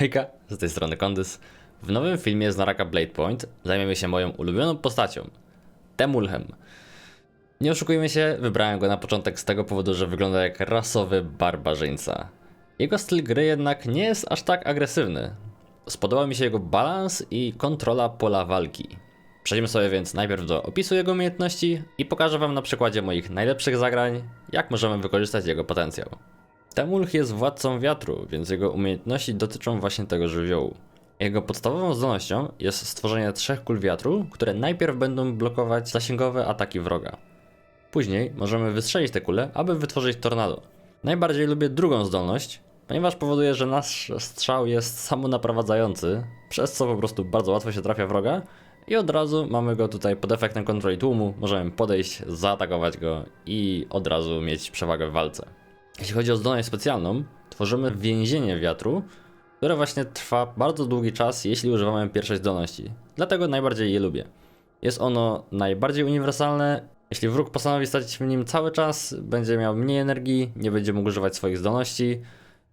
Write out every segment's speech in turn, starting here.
Hejka, z tej strony Kondys. W nowym filmie z Naraka Blade Point zajmiemy się moją ulubioną postacią, Temulhem. Nie oszukujmy się, wybrałem go na początek z tego powodu, że wygląda jak rasowy barbarzyńca. Jego styl gry jednak nie jest aż tak agresywny. Spodobał mi się jego balans i kontrola pola walki. Przejdźmy sobie więc najpierw do opisu jego umiejętności i pokażę wam na przykładzie moich najlepszych zagrań, jak możemy wykorzystać jego potencjał. Temulch jest władcą wiatru, więc jego umiejętności dotyczą właśnie tego żywiołu. Jego podstawową zdolnością jest stworzenie trzech kul wiatru, które najpierw będą blokować zasięgowe ataki wroga. Później możemy wystrzelić te kule, aby wytworzyć tornado. Najbardziej lubię drugą zdolność, ponieważ powoduje, że nasz strzał jest samonaprowadzający, przez co po prostu bardzo łatwo się trafia wroga i od razu mamy go tutaj pod efektem kontroli tłumu, możemy podejść, zaatakować go i od razu mieć przewagę w walce. Jeśli chodzi o zdolność specjalną, tworzymy więzienie wiatru, które właśnie trwa bardzo długi czas, jeśli używamy pierwszej zdolności. Dlatego najbardziej je lubię. Jest ono najbardziej uniwersalne. Jeśli wróg postanowi stać w nim cały czas, będzie miał mniej energii, nie będzie mógł używać swoich zdolności,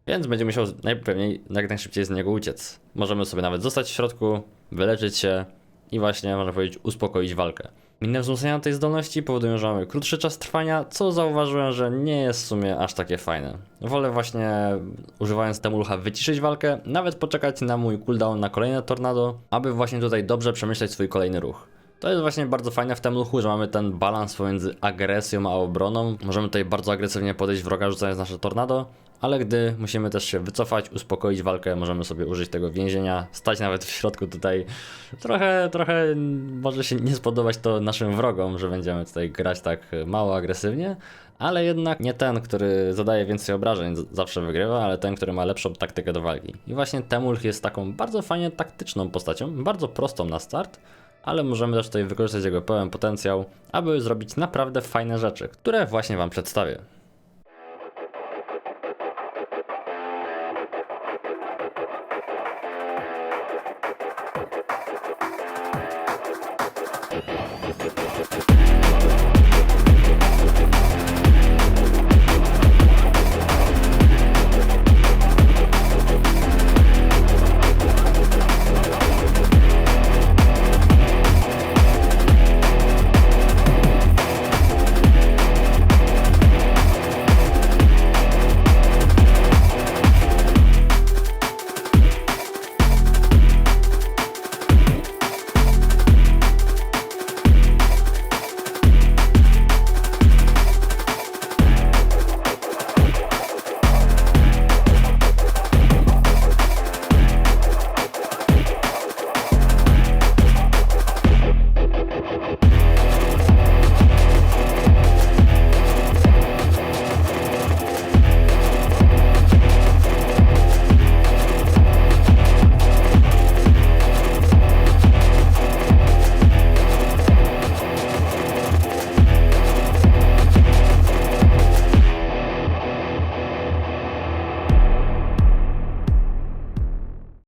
więc będzie musiał najpewniej jak najszybciej z niego uciec. Możemy sobie nawet zostać w środku, wyleczyć się i właśnie, można powiedzieć, uspokoić walkę. Inne wzmocnienia tej zdolności powodują, że mamy krótszy czas trwania, co zauważyłem, że nie jest w sumie aż takie fajne. Wolę właśnie, używając Temulcha, wyciszyć walkę, nawet poczekać na mój cooldown na kolejne tornado, aby właśnie tutaj dobrze przemyśleć swój kolejny ruch. To jest właśnie bardzo fajne w Temulchu, że mamy ten balans pomiędzy agresją a obroną. Możemy tutaj bardzo agresywnie podejść wroga, rzucając nasze tornado, ale gdy musimy też się wycofać, uspokoić walkę, możemy sobie użyć tego więzienia, stać nawet w środku tutaj. Trochę, trochę może się nie spodobać to naszym wrogom, że będziemy tutaj grać tak mało agresywnie, ale jednak nie ten, który zadaje więcej obrażeń zawsze wygrywa, ale ten, który ma lepszą taktykę do walki. I właśnie Temulch jest taką bardzo fajnie taktyczną postacią, bardzo prostą na start, ale możemy też tutaj wykorzystać jego pełen potencjał, aby zrobić naprawdę fajne rzeczy, które właśnie Wam przedstawię.